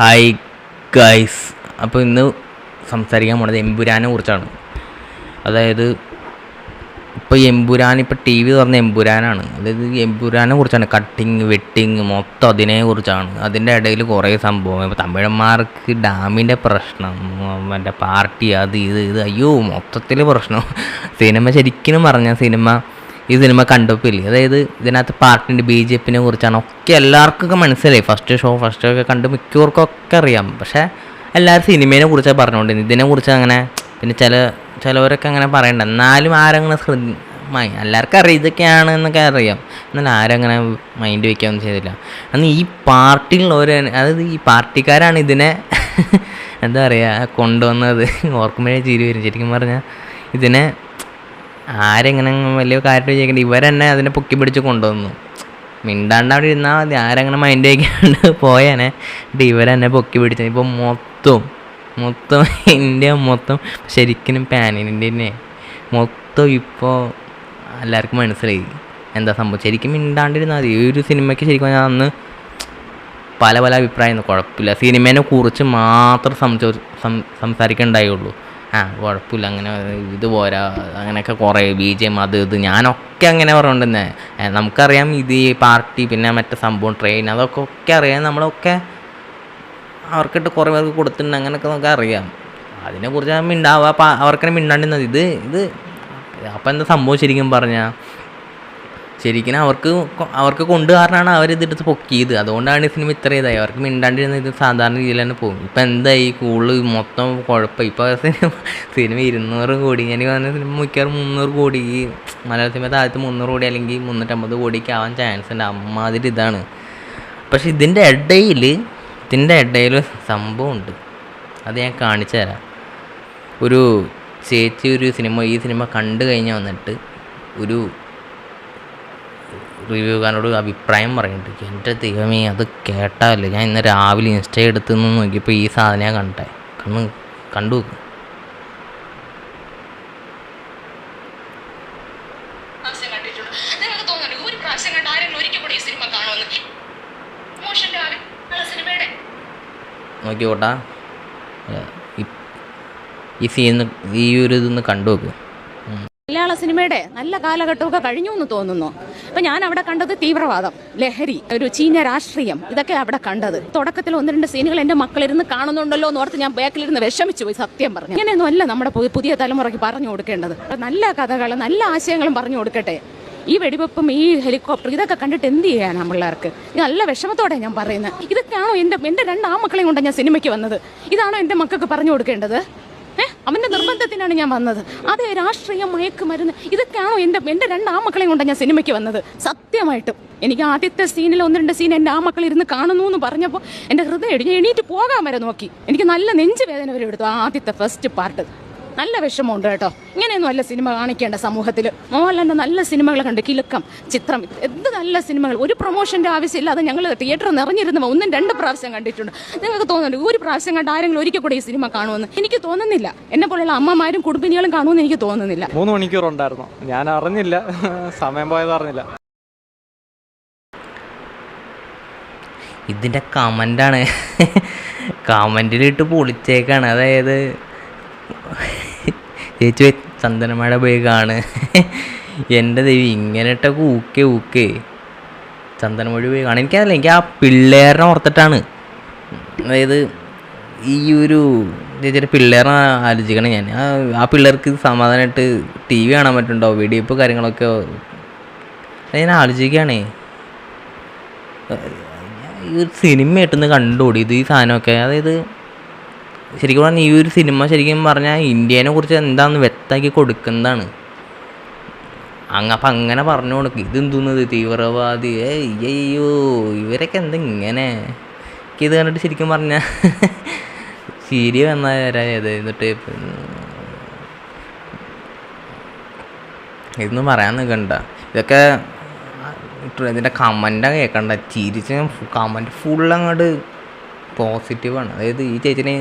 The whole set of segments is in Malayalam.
ഹായ് ഗൈസ് അപ്പോൾ ഇന്ന് സംസാരിക്കാൻ പോണത് എമ്പുരാനെ കുറിച്ചാണ്. അതായത് ഇപ്പോൾ എമ്പുരാൻ ഇപ്പോൾ ടി വി തുറന്ന എമ്പുരാനാണ്. അതായത് എമ്പുരാനെ കുറിച്ചാണ്. കട്ടിങ് വെട്ടിങ് മൊത്തം അതിനെ കുറിച്ചാണ്. അതിന്റെ ഇടയിൽ കുറേ സംഭവം. ഇപ്പോൾ തമിഴന്മാർക്ക് ഡാമിന്റെ പ്രശ്നം മറ്റേ പാർട്ടി അത് ഇത് ഇത്. അയ്യോ മൊത്തത്തിൽ പ്രശ്നം. സിനിമ ശരിക്കും പറഞ്ഞ സിനിമ. ഈ സിനിമ കണ്ടപ്പോയില്ലേ? അതായത് ഇതിനകത്ത് പാർട്ടിന്റെ ബി ജെ പിനെ കുറിച്ചാണ്. ഒക്കെ എല്ലാവർക്കൊക്കെ മനസ്സിലായി. ഫസ്റ്റ് ഷോ ഫസ്റ്റ് ഒക്കെ കണ്ട് മിക്കവർക്കൊക്കെ അറിയാം. പക്ഷേ എല്ലാവരും സിനിമയെ കുറിച്ചാണ് പറഞ്ഞുകൊണ്ടിരുന്നത് ഇതിനെ കുറിച്ച് അങ്ങനെ പിന്നെ ചില ചിലവരൊക്കെ അങ്ങനെ പറയണ്ട. എന്നാലും ആരങ്ങനെ ശ്രദ്ധ എല്ലാവർക്കും അറിയാം ഇതൊക്കെയാണ് എന്നൊക്കെ അറിയാം. എന്നാലും ആരും അങ്ങനെ മൈൻഡ് വയ്ക്കുകയൊന്നും ചെയ്തില്ല. അന്ന് ഈ പാർട്ടിയിലുള്ളവർ അതായത് ഈ പാർട്ടിക്കാരാണ് ഇതിനെ എന്താ പറയുക കൊണ്ടുവന്നത്. ഓർക്കുമ്പോഴേ ചിരി വരും. ശരിക്കും പറഞ്ഞാൽ ഇതിനെ ആരെങ്ങനെ വലിയ കാര്യമായിട്ട് ചോദിക്കണ്ട ഇവരെന്നെ അതിനെ പൊക്കി പിടിച്ച് കൊണ്ടുവന്നു. മിണ്ടാണ്ട് അവിടെ ഇരുന്നാൽ മതി. ആരങ്ങനെ മൈൻഡ് വയ്ക്കാണ്ട് പോയേനെ. എന്നിട്ട് ഇവരെന്നെ പൊക്കി പിടിച്ചു. ഇപ്പം മൊത്തം മൊത്തം ഇന്ത്യ മൊത്തം ശരിക്കും പാനിന്റെ തന്നെ. മൊത്തം ഇപ്പോൾ എല്ലാവർക്കും മനസ്സിലായി. എന്താ സംഭവം? ശരിക്കും മിണ്ടാണ്ടിരുന്നാൽ മതി. ഈ ഒരു സിനിമയ്ക്ക് ശരിക്കും ഞാൻ അന്ന് പല പല അഭിപ്രായം കുഴപ്പമില്ല. സിനിമേനെ കുറിച്ച് മാത്രം സംസ സംസാരിക്കണ്ടായുള്ളൂ. ആ കുഴപ്പമില്ല അങ്ങനെ ഇത് പോരാ അങ്ങനെയൊക്കെ കുറേ ബി ജെ എം അത് ഇത് ഞാനൊക്കെ അങ്ങനെ പറഞ്ഞുകൊണ്ടിരുന്നേ നമുക്കറിയാം ഇത് ഈ പാർട്ടി പിന്നെ മറ്റേ സംഭവം ട്രെയിൻ അതൊക്കെ ഒക്കെ അറിയാം. നമ്മളൊക്കെ അവർക്കിട്ട് കുറേ പേർക്ക് കൊടുത്തിട്ടുണ്ട് അങ്ങനെയൊക്കെ നമുക്ക് അറിയാം. അതിനെക്കുറിച്ച് മിണ്ടാവുക അപ്പം അവർക്കിനെ മിണ്ടാണ്ടിരുന്നത്. ഇത് ഇത് അപ്പം എന്താ സംഭവം ശരിക്കും പറഞ്ഞാൽ ശരിക്കും അവർക്ക് അവർക്ക് കൊണ്ട് കാരണമാണ് അവർ ഇതെടുത്ത് പൊക്കിയത്. അതുകൊണ്ടാണ് ഈ സിനിമ ഇത്ര ഇതായി അവർക്ക് മിണ്ടാണ്ടിരുന്ന ഇത് സാധാരണ രീതിയിൽ തന്നെ പോകും. ഇപ്പം എന്തായി? കൂടുതൽ മൊത്തം കുഴപ്പം. ഇപ്പോൾ സിനിമ സിനിമ ഇരുന്നൂറ് കോടി. ഞാൻ പറഞ്ഞ സിനിമ മിക്കവാറും മുന്നൂറ് കോടി. മലയാള സിനിമ താഴത്ത് മുന്നൂറ് കോടി അല്ലെങ്കിൽ മുന്നൂറ്റമ്പത് കോടിക്ക് ആവാൻ ചാൻസ് ഉണ്ട്. അമ്മാതിരി ഇതാണ്. പക്ഷെ ഇതിന്റെ ഇടയിൽ ഇതിന്റെ ഇടയിൽ സംഭവമുണ്ട് അത് ഞാൻ കാണിച്ചു തരാം. ഒരു ചേച്ചി ഒരു സിനിമ ഈ സിനിമ കണ്ടു കഴിഞ്ഞ് വന്നിട്ട് ഒരു റിവ്യൂക്കാരനോട് അഭിപ്രായം പറയുന്നുണ്ട്. എന്റെ ദൈവമേ അത് കേട്ടാലേ ഞാൻ ഇന്ന് രാവിലെ ഇൻസ്റ്റ എടുത്തു നിന്ന് നോക്കിയപ്പോൾ ഈ സാധനം ഞാൻ കണ്ടേ. കണ്ണ് കണ്ടു നോക്ക്. പ്രാവശ്യം കണ്ടിട്ടുണ്ട്. നിങ്ങൾക്ക് തോന്നുന്നു ഒരു പ്രാവശ്യം കണ്ട ആരെങ്കിലും ഈ നോക്കിക്കോട്ടാ. ഈ- ഒരു ഇതൊന്ന് കണ്ടു നോക്ക്. മലയാള സിനിമയുടെ നല്ല കാലഘട്ടമൊക്കെ കഴിഞ്ഞു എന്ന് തോന്നുന്നു. അപ്പൊ ഞാൻ അവിടെ കണ്ടത് തീവ്രവാദം ലഹരി ഒരു ചീഞ്ഞ രാഷ്ട്രീയം ഇതൊക്കെ അവിടെ കണ്ടത്. തുടക്കത്തിൽ ഒന്ന് രണ്ട് സീനുകൾ എന്റെ മക്കളിരുന്ന് കാണുന്നുണ്ടല്ലോ എന്ന് ഓർത്ത് ഞാൻ ബാക്കിലിരുന്ന് വിഷമിച്ചു പോയി സത്യം പറഞ്ഞു. ഇങ്ങനെയൊന്നും അല്ല നമ്മുടെ പുതിയ തലമുറയ്ക്ക് പറഞ്ഞു കൊടുക്കേണ്ടത്. നല്ല കഥകൾ നല്ല ആശയങ്ങളും പറഞ്ഞു കൊടുക്കട്ടെ. ഈ വെടിവെപ്പും ഈ ഹെലികോപ്റ്റർ ഇതൊക്കെ കണ്ടിട്ട് എന്ത് ചെയ്യാനാ പിള്ളേർക്ക്? നല്ല വിഷമത്തോടെ ഞാൻ പറയുന്നത്. ഇതൊക്കെയാണോ എന്റെ എന്റെ രണ്ട് മക്കളെയും കൊണ്ട് ഞാൻ സിനിമയ്ക്ക് വന്നത്? ഇതാണോ എന്റെ മക്കൾക്ക് പറഞ്ഞു കൊടുക്കേണ്ടത്? അവന്റെ നിർബന്ധത്തിനാണ് ഞാൻ വന്നത്. അതെ രാഷ്ട്രീയം മയക്കുമരുന്ന്. ഇതൊക്കെയാണോ എന്റെ എന്റെ രണ്ട് ആമക്കളെയും കൊണ്ടാണ് ഞാൻ സിനിമയ്ക്ക് വന്നത്? സത്യമായിട്ടും. എനിക്ക് ആദ്യത്തെ സീനിൽ ഒന്ന് രണ്ട് സീൻ എന്റെ ആമക്കൾ ഇരുന്ന് കാണുന്നു എന്ന് പറഞ്ഞപ്പോൾ എന്റെ ഹൃദയം ഇടിഞ്ഞ് എണീറ്റ് പോകാൻ വരെ നോക്കി. എനിക്ക് നല്ല നെഞ്ച് വേദന വരെ എടുത്തു ആദ്യത്തെ ഫസ്റ്റ് പാർട്ട് നല്ല വിഷമമുണ്ട് കേട്ടോ. ഇങ്ങനെയൊന്നും അല്ല സിനിമ കാണിക്കേണ്ട സമൂഹത്തിൽ. മോഹൻലാലിന്റെ നല്ല സിനിമകൾ കണ്ട് കിലുക്കം ചിത്രം എന്ത് നല്ല സിനിമകൾ. ഒരു പ്രൊമോഷന്റെ ആവശ്യമില്ലാതെ ഞങ്ങൾ തിയേറ്ററിൽ നിറഞ്ഞിരുന്ന ഒന്നും രണ്ട് പ്രാവശ്യം കണ്ടിട്ടുണ്ട്. നിങ്ങൾക്ക് തോന്നുന്നുണ്ട് ഒരു പ്രാവശ്യം കണ്ട് ആരെങ്കിലും ഒരിക്കൽ കൂടെ ഈ സിനിമ കാണുമെന്ന്? എനിക്ക് തോന്നുന്നില്ല. എന്നെ പോലെയുള്ള അമ്മമാരും കുടുംബിനികളും കാണുമെന്ന് എനിക്ക് തോന്നുന്നില്ല. മൂന്ന് മണിക്കൂർ ഉണ്ടായിരുന്നു. ഞാൻ അറിഞ്ഞില്ല. സമയം പോയത് അറിഞ്ഞില്ല. ഇതിന്റെ കമന്റാണ് കമന്റിലിട്ട് പൊളിച്ചേക്കാണ്. അതായത് ചേച്ചി ചന്ദനമഴ പോയി കാണ് എന്റെ ദൈവം ഇങ്ങനെട്ട ഊക്കേ ഊക്കേ. ചന്ദനമഴ പോയി കാണാൻ എനിക്കതല്ല എനിക്ക് ആ പിള്ളേരെ ഓർത്തിട്ടാണ്. അതായത് ഈ ഒരു ചേച്ചിയുടെ പിള്ളേരെ ആലോചിക്കണം ഞാൻ. ആ പിള്ളേർക്ക് സമാധാനമായിട്ട് ടി വി കാണാൻ പറ്റുന്നുണ്ടോ? വെടിവെപ്പ് കാര്യങ്ങളൊക്കെ. ഞാൻ ആലോചിക്കുകയാണേ. ഈ ഒരു സിനിമ ഇട്ടുന്ന് കണ്ടുകൂടി ഇത് ഈ സാധനമൊക്കെ. അതായത് ശരിക്കും പറഞ്ഞാൽ ഈ ഒരു സിനിമ ശരിക്കും പറഞ്ഞാൽ ഇന്ത്യനെ കുറിച്ച് എന്താണെന്ന് വ്യക്തമാക്കി കൊടുക്കുന്നതാണ്. അങ്ങ അപ്പം അങ്ങനെ പറഞ്ഞു കൊടുക്കും. ഇതെന്തുന്നത് തീവ്രവാദി. ഏയ് അയ്യോ ഇവരൊക്കെ എന്താ ഇങ്ങനെ? ഇത് കണ്ടിട്ട് ശരിക്കും പറഞ്ഞാൽ ചിരി വന്നത് എന്നിട്ട് ഇതൊന്നും പറയാൻ നിൽക്കണ്ട ഇതൊക്കെ ഇതിന്റെ കമന്റാണ് കേൾക്കണ്ട ചിരിച്ച് കമന്റ് ഫുൾ അങ്ങോട്ട് പോസിറ്റീവാണ് അതായത് ഈ ചേച്ചിനെ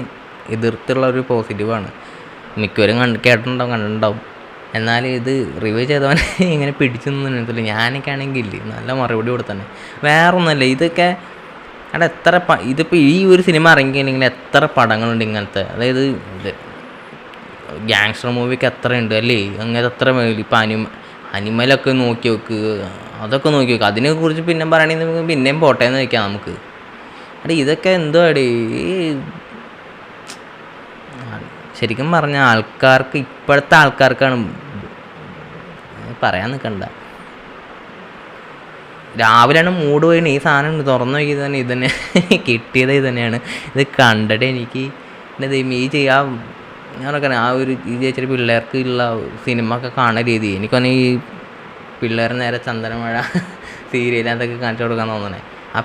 എതിർത്തുള്ള ഒരു പോസിറ്റീവാണ്. മിക്കവരും കണ്ട് കേട്ടിട്ടുണ്ടാവും കണ്ടിട്ടുണ്ടാവും. എന്നാൽ ഇത് റിവ്യൂ ചെയ്തവൻ ഇങ്ങനെ പിടിച്ചു നിന്നില്ല ഞാനൊക്കെ ആണെങ്കിൽ ഇല്ലേ? നല്ല മറുപടി കൊടുത്തന്നെ വേറെ ഒന്നുമല്ല ഇതൊക്കെ അവിടെ എത്ര പ ഇതിപ്പോൾ ഈ ഒരു സിനിമ ഇറങ്ങിയിട്ടുണ്ടെങ്കിൽ എത്ര പടങ്ങളുണ്ട് ഇങ്ങനത്തെ? അതായത് ഗ്യാങ്സ്റ്റർ മൂവിക്ക് എത്ര ഉണ്ട് അല്ലേ? അങ്ങനത്തെ എത്ര ഇപ്പം അനിമ അനിമലൊക്കെ നോക്കി നോക്ക് അതൊക്കെ നോക്കി നോക്ക്. അതിനെക്കുറിച്ച് പിന്നെ പറയണമെങ്കിൽ നമുക്ക് പിന്നെയും പോട്ടേന്ന് വയ്ക്കാം നമുക്ക്. അടി ഇതൊക്കെ എന്തോ അടി ശരിക്കും പറഞ്ഞാൽ ആൾക്കാർക്ക് ഇപ്പോഴത്തെ ആൾക്കാർക്കാണ് പറയാൻ നിൽക്കണ്ട രാവിലെയാണ് മൂഡ് പോയിന് ഈ സാധനം തുറന്നു നോക്കി തന്നെ ഇത് തന്നെ കിട്ടിയത് ഇത് തന്നെയാണ്. ഇത് കണ്ടിട്ട് എനിക്ക്. ദൈവം ഈ ഞാൻ ഞാനൊക്കെ ആ ഒരു ഈ ചേച്ചിയുടെ പിള്ളേർക്ക് ഉള്ള സിനിമ ഒക്കെ കാണുന്ന രീതി. എനിക്കൊന്ന് ഈ പിള്ളേർ നേരെ ചന്ദനമഴ സീരിയൽ അതൊക്കെ കാണിച്ചു കൊടുക്കാൻ തോന്നണേ ആ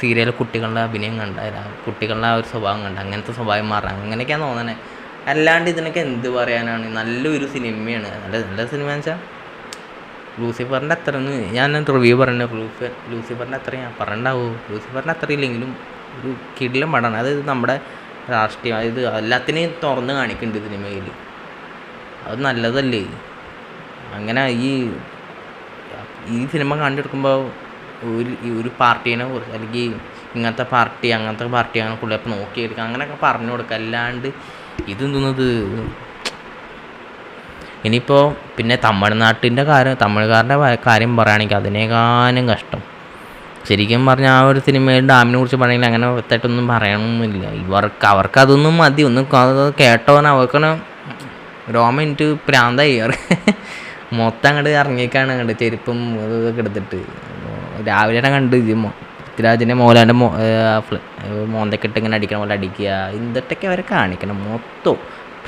സീരിയൽ കുട്ടികളുടെ അഭിനയം കണ്ട കുട്ടികളുടെ ആ ഒരു സ്വഭാവം കണ്ട അങ്ങനത്തെ സ്വഭാവം മാറണം അങ്ങനെയൊക്കെയാണ് തോന്നണേ. അല്ലാണ്ട് ഇതിനൊക്കെ എന്ത് പറയാനാണ്? നല്ലൊരു സിനിമയാണ്. നല്ല നല്ല സിനിമ എന്ന് വെച്ചാൽ ലൂസിഫറിന്റെ അത്ര ഒന്ന് ഞാൻ റിവ്യൂ പറയുന്നത് ലൂസിഫർ ലൂസിഫറിന്റെ അത്ര ഞാൻ പറയണ്ടാവോ. ലൂസിഫറിന്റെ അത്ര ഇല്ലെങ്കിലും ഒരു കിടിലം പടമാണ്. അതായത് നമ്മുടെ രാഷ്ട്രീയം അതായത് എല്ലാത്തിനെയും തുറന്ന് കാണിക്കുന്നുണ്ട് സിനിമയിൽ അത് നല്ലതല്ലേ? അങ്ങനെ ഈ ഈ സിനിമ കണ്ടെടുക്കുമ്പോൾ ഒരു ഒരു പാർട്ടീനെ കുറിച്ച് അല്ലെങ്കിൽ ഇങ്ങനത്തെ പാർട്ടി അങ്ങനത്തെ പാർട്ടി അങ്ങനെ കൂടുതലപ്പം നോക്കിയെടുക്കുക അങ്ങനെയൊക്കെ പറഞ്ഞു കൊടുക്കുക. അല്ലാണ്ട് ഇതെന്തുന്നത്? ഇനിയിപ്പോൾ പിന്നെ തമിഴ്നാട്ടിന്റെ കാര്യം തമിഴ്കാരുടെ കാര്യം പറയുകയാണെങ്കിൽ അതിനേക്കാളും കഷ്ടം. ശരിക്കും പറഞ്ഞാൽ ആ ഒരു സിനിമയിൽ ഡാമിനെ കുറിച്ച് പറയണമെങ്കിൽ അങ്ങനെ വ്യക്തമായിട്ടൊന്നും പറയണമെന്നില്ല ഇവർക്ക് അവർക്ക് അതൊന്നും മതി. ഒന്ന് ക- കേട്ടോൻ അവർക്കൊന്ന് രോമ എനിക്ക് പ്രാന്തായി. മൊത്തം അങ്ങോട്ട് ഇറങ്ങിയേക്കാണ്. അങ്ങോട്ട് ചെരുപ്പും അതൊക്കെ എടുത്തിട്ട്. രാവിലെ കണ്ട് ഇത് പൃഥ്വിരാജിന്റെ മോലാന്റെ മോന്തക്കിട്ട് ഇങ്ങനെ അടിക്കണ പോലെ അടിക്കുക. എന്തൊക്കെ അവരെ കാണിക്കണം. മൊത്തം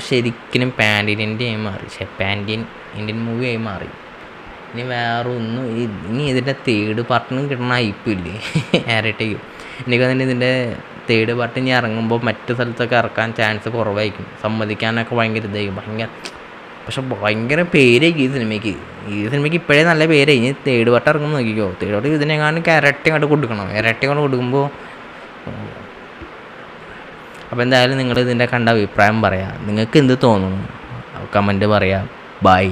ശരിക്കും പാന്റിന്റെ ആയി മാറി. പക്ഷേ പാൻഡിൻ ഇന്ത്യൻ മൂവി ആയി മാറി. ഇനി വേറെ ഒന്നും ഇനി ഇതിന്റെ തേർഡ് പാർട്ടിനും കിട്ടണ ഐപ്പില്ലേ ഏറട്ടേക്കും എനിക്ക് തന്നെ ഇതിന്റെ തേർഡ് പാർട്ട് ഇനി ഇറങ്ങുമ്പോൾ മറ്റു സ്ഥലത്തൊക്കെ ഇറക്കാൻ ചാൻസ് കുറവായിരിക്കും. സമ്മതിക്കാനൊക്കെ ഭയങ്കര ഇതായിരിക്കും. ഭയങ്കര പക്ഷെ ഭയങ്കര പേരായി ഈ സിനിമയ്ക്ക്. ഈ സിനിമയ്ക്ക് ഇപ്പോഴേ നല്ല പേരായി. ഇനി തേർഡ് വട്ടം ഇറങ്ങുമ്പോൾ നോക്കിക്കോ. തേർഡ് വട്ടം ഇതിനെങ്ങാണ്ട് ഇരട്ടി കൊടുക്കണം. ഇരട്ടി അങ്ങോട്ട് കൊടുക്കുമ്പോൾ അപ്പോൾ എന്തായാലും നിങ്ങൾ ഇതിന്റെ കണ്ട അഭിപ്രായം പറയാം. നിങ്ങൾക്ക് എന്ത് തോന്നുന്നു? കമന്റ് പറയാം. ബൈ